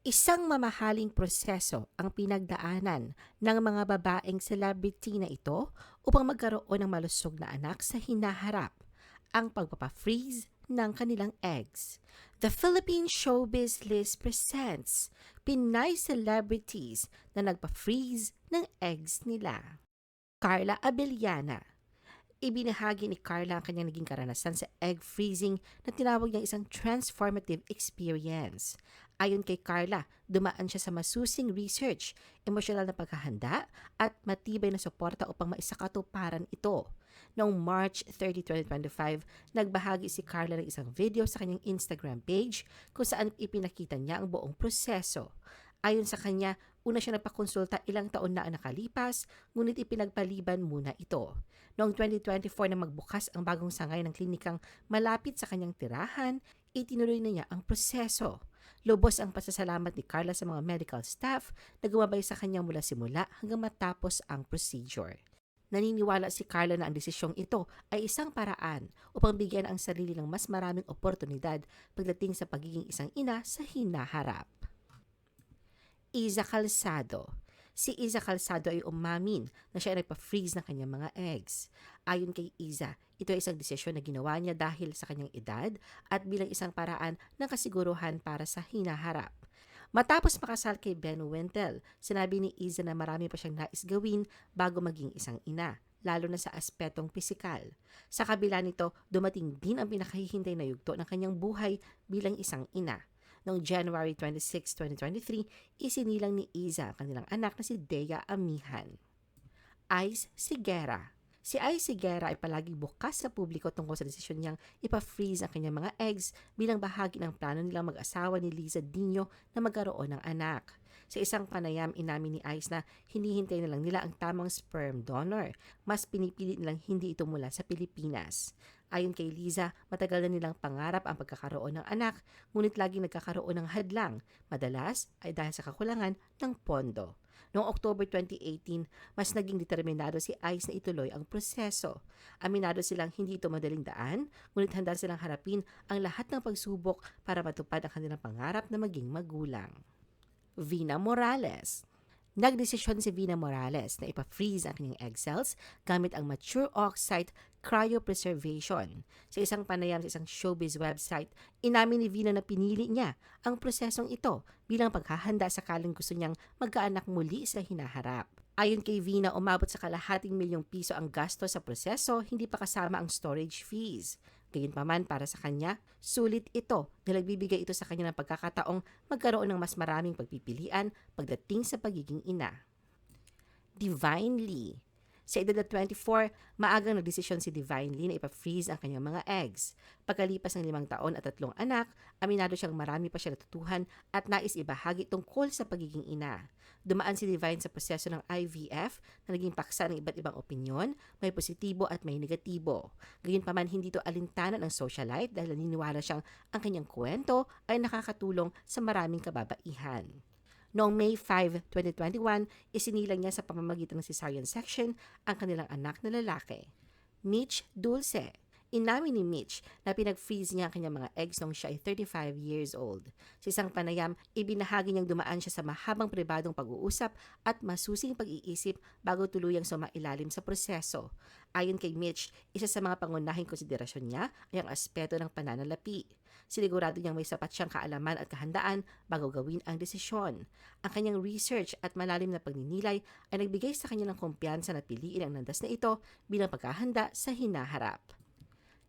Isang mamahaling proseso ang pinagdaanan ng mga babaeng celebrity na ito upang magkaroon ng malusog na anak sa hinaharap, ang pagpapafreeze ng kanilang eggs. The Philippine Showbiz List presents Pinay celebrities na nagpa-freeze ng eggs nila. Carla Abellana Ibinahagi ni Carla ang kanyang naging karanasan sa egg freezing na tinawag niyang isang transformative experience. Ayon kay Carla, dumaan siya sa masusing research, emosyonal na paghahanda at matibay na suporta upang maisakatuparan ito. Noong March 30, 2025, nagbahagi si Carla ng isang video sa kanyang Instagram page kung saan ipinakita niya ang buong proseso. Ayon sa kanya, una siya nagpakonsulta ilang taon na ang nakalipas, ngunit ipinagpaliban muna ito. Noong 2024 na magbukas ang bagong sangay ng klinikang malapit sa kanyang tirahan, itinuloy na niya ang proseso. Lubos ang pasasalamat ni Carla sa mga medical staff na gumabay sa kanya mula simula hanggang matapos ang procedure. Naniniwala si Carla na ang desisyong ito ay isang paraan upang bigyan ang sarili ng mas maraming oportunidad pagdating sa pagiging isang ina sa hinaharap. Iza Calzado. Si Iza Calzado ay umamin na siya ay nagpa-freeze ng kanyang mga eggs. Ayon kay Iza, ito ay isang desisyon na ginawa niya dahil sa kanyang edad at bilang isang paraan ng kasiguruhan para sa hinaharap. Matapos makasal kay Ben Wintel, sinabi ni Iza na marami pa siyang nais gawin bago maging isang ina, lalo na sa aspetong pisikal. Sa kabila nito, dumating din ang pinakahihintay na yugto ng kanyang buhay bilang isang ina noong January 26, 2023, isinilang ni Iza ang kanilang anak na si Dea Amihan. Ice Sigera Si Ice Sigera ay palagi bukas sa publiko tungkol sa desisyon niyang ipa-freeze ang kanyang mga eggs bilang bahagi ng plano nilang mag-asawa ni Liza Dino na magkaroon ng anak. Sa isang panayam, inamin ni Ice na hinihintay na lang nila ang tamang sperm donor. Mas pinipili nilang hindi ito mula sa Pilipinas. Ayon kay Liza, matagal na nilang pangarap ang pagkakaroon ng anak, ngunit laging nagkakaroon ng hadlang. Madalas ay dahil sa kakulangan ng pondo. Noong October 2018, mas naging determinado si ICE na ituloy ang proseso. Aminado silang hindi ito madaling daan, ngunit handa silang harapin ang lahat ng pagsubok para matupad ang kanilang pangarap na maging magulang. Vina Morales Nagdesisyon si Vina Morales na ipa-freeze ang kanyang egg cells gamit ang mature oxide cryopreservation. Sa isang panayam sa isang showbiz website, inamin ni Vina na pinili niya ang prosesong ito bilang paghahanda sakaling gusto niyang magkaanak muli sa hinaharap. Ayon kay Vina, umabot sa kalahating milyong piso ang gasto sa proseso, hindi pa kasama ang storage fees. Gayunpaman para sa kanya, sulit ito dahil nagbibigay ito sa kanya ng pagkakataong magkaroon ng mas maraming pagpipilian pagdating sa pagiging ina. Divine Lee sa edad na 24, maagang nagdesisyon si Divine Lee na ipa-freeze ang kanyang mga eggs. Pagkalipas ng limang taon at tatlong anak, aminado siyang marami pa siya natutuhan at nais ibahagi tungkol sa pagiging ina. Dumaan si Divine sa proseso ng IVF na naging paksa ng iba't ibang opinyon, may positibo at may negatibo. Gayunpaman hindi ito alintanan ng socialite dahil naniniwala siyang ang kanyang kwento ay nakakatulong sa maraming kababaihan. Noong May 5, 2021, isinilang niya sa pamamagitan ng cesarean section ang kanilang anak na lalaki. Mitch Dulce Inamin ni Mitch na pinag-freeze niya ang kanyang mga eggs nung siya ay 35 years old. Sa isang panayam, ibinahagi niyang dumaan siya sa mahabang pribadong pag-uusap at masusing pag-iisip bago tuluyang sumailalim sa proseso. Ayon kay Mitch, isa sa mga pangunahing konsiderasyon niya ay ang aspeto ng pananalapi. Sinigurado niyang may sapat siyang kaalaman at kahandaan bago gawin ang desisyon. Ang kanyang research at malalim na pagninilay ay nagbigay sa kanya ng kumpiyansa na piliin ang landas na ito bilang pagkahanda sa hinaharap.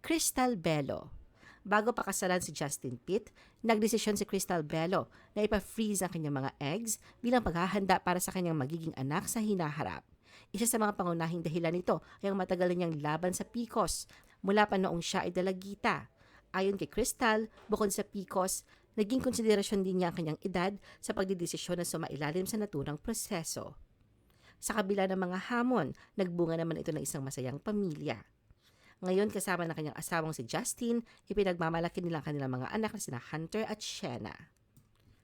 Crystal Bello. Bago pakasalan si Justin Pitt, nagdesisyon si Crystal Bello na ipa-freeze ang kanyang mga eggs bilang paghahanda para sa kanyang magiging anak sa hinaharap. Isa sa mga pangunahing dahilan nito ay ang matagal niyang laban sa PCOS mula pa noong siya ay dalagita. Ayon kay Crystal, bukod sa PCOS, naging konsiderasyon din niya ang kanyang edad sa pagdidesisyon na sumailalim sa naturang proseso. Sa kabila ng mga hamon, nagbunga naman ito ng isang masayang pamilya. Ngayon kasama ng kanyang asawang si Justin, ipinagmamalaki nila ang kanilang mga anak na sina Hunter at Shenna.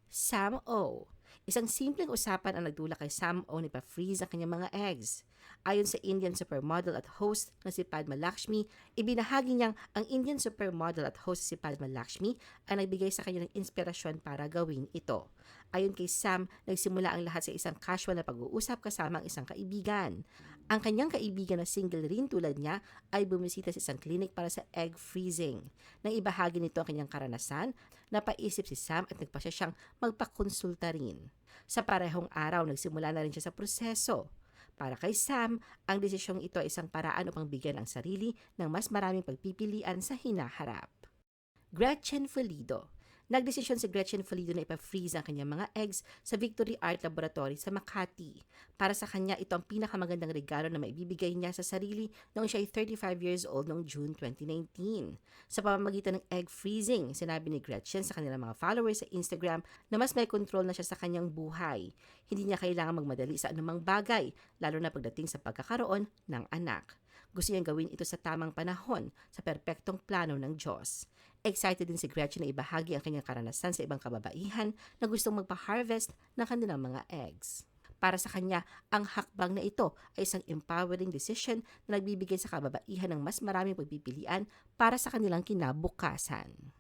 Sam O. Isang simpleng usapan ang nagdula kay Sam O ni pa-freeze ang kanyang mga eggs. Ayon sa Indian supermodel at host na si Padma Lakshmi, ibinahagi niyang ang Indian supermodel at host si Padma Lakshmi ay nagbigay sa kanya ng inspirasyon para gawin ito. Ayon kay Sam, nagsimula ang lahat sa isang casual na pag-uusap kasama ang isang kaibigan. Ang kanyang kaibigan na single rin tulad niya ay bumisita sa isang clinic para sa egg freezing. Nang ibahagi nito ang kanyang karanasan, napaisip si Sam at nagpasya siyang magpakonsulta rin. Sa parehong araw, nagsimula na rin siya sa proseso. Para kay Sam, ang desisyong ito ay isang paraan upang bigyan ang sarili ng mas maraming pagpipilian sa hinaharap. Gretchen Felido Nagdesisyon si Gretchen Felido na ipa-freeze ang kanyang mga eggs sa Victory Art Laboratory sa Makati. Para sa kanya, ito ang pinakamagandang regalo na maibibigay niya sa sarili noong siya ay 35 years old noong June 2019. Sa pamamagitan ng egg freezing, sinabi ni Gretchen sa kanilang mga followers sa Instagram na mas may control na siya sa kanyang buhay. Hindi niya kailangan magmadali sa anumang bagay, lalo na pagdating sa pagkakaroon ng anak. Gusto niyang gawin ito sa tamang panahon, sa perpektong plano ng Diyos. Excited din si Gretchen na ibahagi ang kanyang karanasan sa ibang kababaihan na gustong magpa-harvest ng kanilang mga eggs. Para sa kanya, ang hakbang na ito ay isang empowering decision na nagbibigay sa kababaihan ng mas maraming pagpipilian para sa kanilang kinabukasan.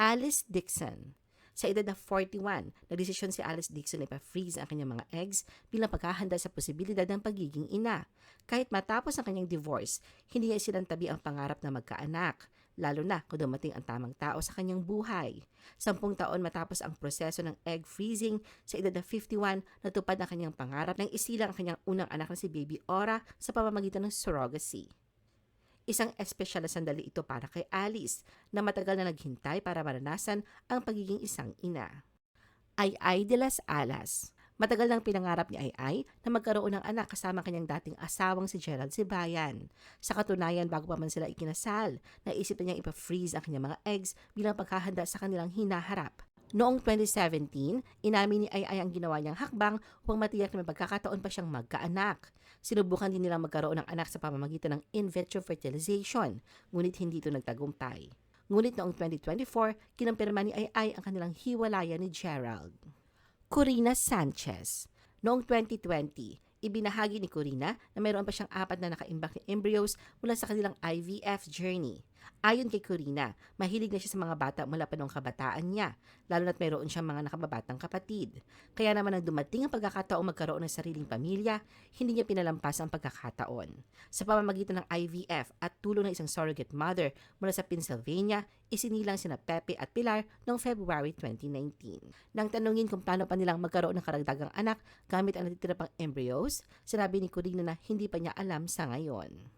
Alice Dixon sa edad na 41, nagdesisyon si Alice Dixon na ipa-freeze ang kanyang mga eggs bilang paghahanda sa posibilidad ng pagiging ina. Kahit matapos ang kanyang divorce, hindi niya sinantabi ang pangarap na magkaanak, lalo na kung dumating ang tamang tao sa kanyang buhay. Sampung taon matapos ang proseso ng egg freezing, sa edad na 51, natupad ang kanyang pangarap ng isilang ang kanyang unang anak na si Baby Ora sa pamamagitan ng surrogacy. Isang espesyal na sandali ito para kay Alice na matagal na naghintay para maranasan ang pagiging isang ina. Ay Ay de las Alas Matagal nang pinangarap ni Ay Ay na magkaroon ng anak kasama kanyang dating asawang si Gerald Sibayan. Sa katunayan, bago pa man sila ikinasal, naisip na niyang ipa-freeze ang kanyang mga eggs bilang paghahanda sa kanilang hinaharap. Noong 2017, inamin ni Ay Ay ang ginawa niyang hakbang upang matiyak na may pagkakataon pa siyang magkaanak. Sinubukan din nilang magkaroon ng anak sa pamamagitan ng in vitro fertilization, ngunit hindi ito nagtagumpay. Ngunit noong 2024, kinampirma ni Ay Ay ang kanilang hiwalayan ni Gerald. Corina Sanchez Noong 2020, ibinahagi ni Corina na mayroon pa siyang apat na nakaimbak na embryos mula sa kanilang IVF journey. Ayon kay Corina, mahilig na siya sa mga bata mula pa noong kabataan niya, lalo na't mayroon siyang mga nakababatang kapatid. Kaya naman nang dumating ang pagkakataong magkaroon ng sariling pamilya, hindi niya pinalampas ang pagkakataon. Sa pamamagitan ng IVF at tulong ng isang surrogate mother mula sa Pennsylvania, isinilang sina Pepe at Pilar noong February 2019. Nang tanungin kung paano pa nilang magkaroon ng karagdagang anak gamit ang natitira pang embryos, sinabi ni Corina na hindi pa niya alam sa ngayon.